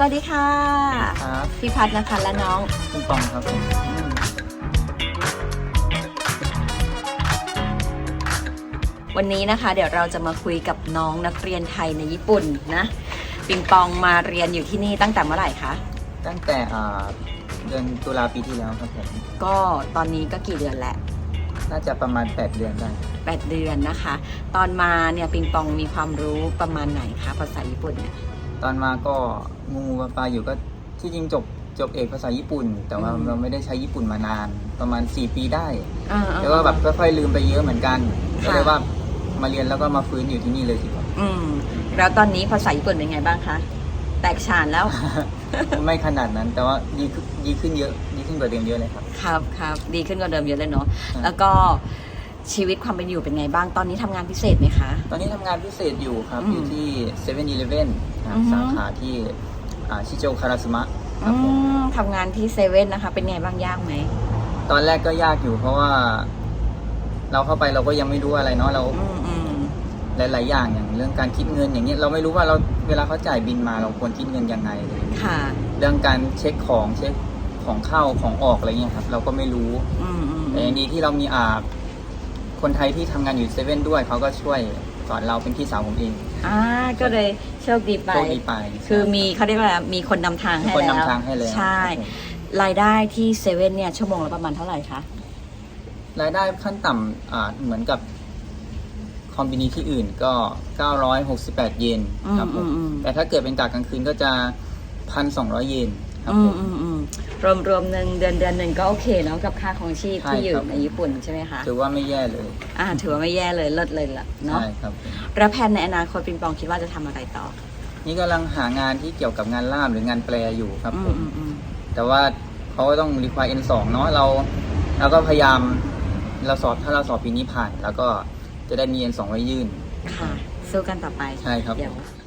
สวัสดีค่ะ ครับพี่พัฒนะคะและน้องคุณปองครับผมวันนี้นะคะ เดี๋ยวเราจะมาคุยกับน้องนักเรียนไทยในญี่ปุ่นนะปิงปองมาเรียนอยู่ที่นี่ตั้งแต่เมื่อไหร่คะตั้งแต่อ่าเดือนตุลาปีที่แล้วครับผมก็ตอนนี้ก็กี่เดือนแล้วน่าจะประมาณ 8 เดือนได้ 8 เดือนนะคะ ตอนมาเนี่ยปิงปองมีความรู้ประมาณไหนคะภาษาญี่ปุ่นเนี่ย ตอนมาก็งูงูปลาปลาอยู่ก็ที่จริงจบจบเอกภาษาญี่ปุ่น แต่ว่าอืม เราไม่ได้ใช้ญี่ปุ่นมานาน ประมาณ 4 ปีได้ อ่าๆแต่ว่าแบบค่อยๆลืมไปเยอะเหมือนกันค่ะ ก็เลยว่ามาเรียนแล้วก็มาฟื้นอยู่ที่นี่เลยสิครับอืม แล้วตอนนี้ภาษาญี่ปุ่นเป็นไงบ้างคะ แตกฉานแล้ว ไม่ขนาดนั้น แต่ว่าดีขึ้นดีขึ้นเยอะ ดีขึ้นกว่าเดิมเยอะเลยครับ ครับครับ ดีขึ้นกว่าเดิมเยอะเลยเนาะครับแล้วก็ ชีวิตความเป็นอยู่เป็นไงบ้าง ตอนนี้ทำงานพิเศษไหมคะ ตอนนี้ทำงานพิเศษอยู่ครับ อืมอยู่ที่7 e เ e ่ e ออือฮึ สาขาที่อ่าชิโจคาราซึมะคอืรับผมมทำงานที่เซเว่นนะคะ เป็นไงบ้างยากไหม ตอนแรกก็ยากอยู่เพราะว่า เราเข้าไปเราก็ยังไม่รู้อะไรเนาะเราอืมอืมหลาย ๆ อย่างอย่างเรื่องการคิดเงินอย่างเงี้ยเราไม่รู้ว่าเราเวลาเขาจ่ายบินมาเราควรคิดเงินยังไงอะไรอย่างเงี้ยค่ะ เรื่องการเช็คของเช็คของเข้าของออกอะไรเงี้ยครับ เราก็ไม่รู้อืมอืมแต่อย่างดีที่เรามีอา คนไทยที่ทำงานอยู่เซเว่นด้วยเขาก็ช่วยสอนเราเป็นพี่สาวผมเองอ่าก็เลยโชคดีไป โชคดีไปคือมีเขาเรียกว่าอะไรมีคนนำทางมีให้คนแล้วนำทางให้แล้วใช่ ครับผมรายได้ที่เซเว่นเนี่ยชั่วโมงละประมาณเท่าไหร่คะ รายได้ขั้นต่ำอ่าเหมือนกับคอมบินีที่อื่นก็ 968 เยนครับผมอืมอืม แต่ถ้าเกิดเป็นกะกลางคืนก็จะ 1,200 เยน ครับอืผม มอืมอืมรวมรวมหนึ่งเดือนเดือนหนึ่งก็โอเคเนาะกับค่าของชีพใช่ที่อยู่ครับ ในญี่ปุ่นใช่ไหมคะถือว่าไม่แย่เลยอ่า ถือว่าไม่แย่เลยเลิศเลยล่ะเนาะใช่ครับผมแล้วแผนในอนาคตปิงปองคิดว่าจะทำอะไรต่อนี่กำลังหางานที่เกี่ยวกับงานล่ามหรืองานแปลอยู่ครับอืผมมอืมอืมแต่ว่าเขาก็ต้อง require N2 เนาะเราเราก็พยายามเราสอบถ้าเราสอบปีนี้ผ่าน แล้วก็จะได้มี N2 ไว้ยื่น ค่ะสู้กันต่อไปใช่ครับ เดี๋ยวผม